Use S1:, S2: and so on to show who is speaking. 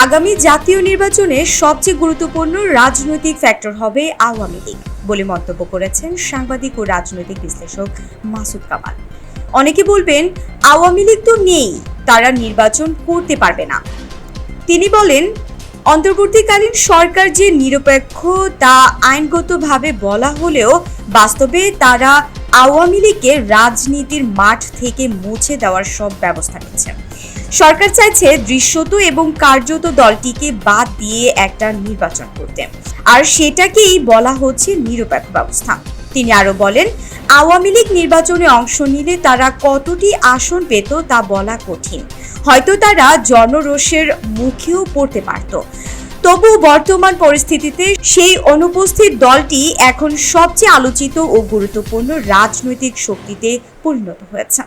S1: আগামী জাতীয় নির্বাচনে সবচেয়ে গুরুত্বপূর্ণ রাজনৈতিক ফ্যাক্টর হবে আওয়ামী লীগ বলে মন্তব্য করেছেন সাংবাদিক ও রাজনৈতিক বিশ্লেষক মাসুদ কামাল। অনেকে বলবেন, আওয়ামী লীগ তো নেই, তারা নির্বাচন করতে পারবে না। তিনি বলেন, অন্তর্বর্তীকালীন সরকার যে নিরপেক্ষ তা আইনগতভাবে বলা হলেও বাস্তবে তারা আওয়ামী লীগকে রাজনীতির মাঠ থেকে মুছে দেওয়ার সব ব্যবস্থা নিচ্ছে সরকার চাইছে দৃশ্যত এবং কার্যত দলটিকে বাদ দিয়ে একটা নির্বাচন করতে। আর সেটাকেই বলা হচ্ছে নিরপেক্ষ ব্যবস্থা। তিনি আরও বলেন, আওয়ামী লীগ নির্বাচনে অংশ নিলে তারা কতটি আসন পেত তা বলা কঠিন। হয়তো তারা জনরোষের মুখেও পড়তে পারত। তবু বর্তমান পরিস্থিতিতে সেই অনুপস্থিত দলটি এখন সবচেয়ে আলোচিত ও গুরুত্বপূর্ণ রাজনৈতিক শক্তিতে পরিণত হয়েছে।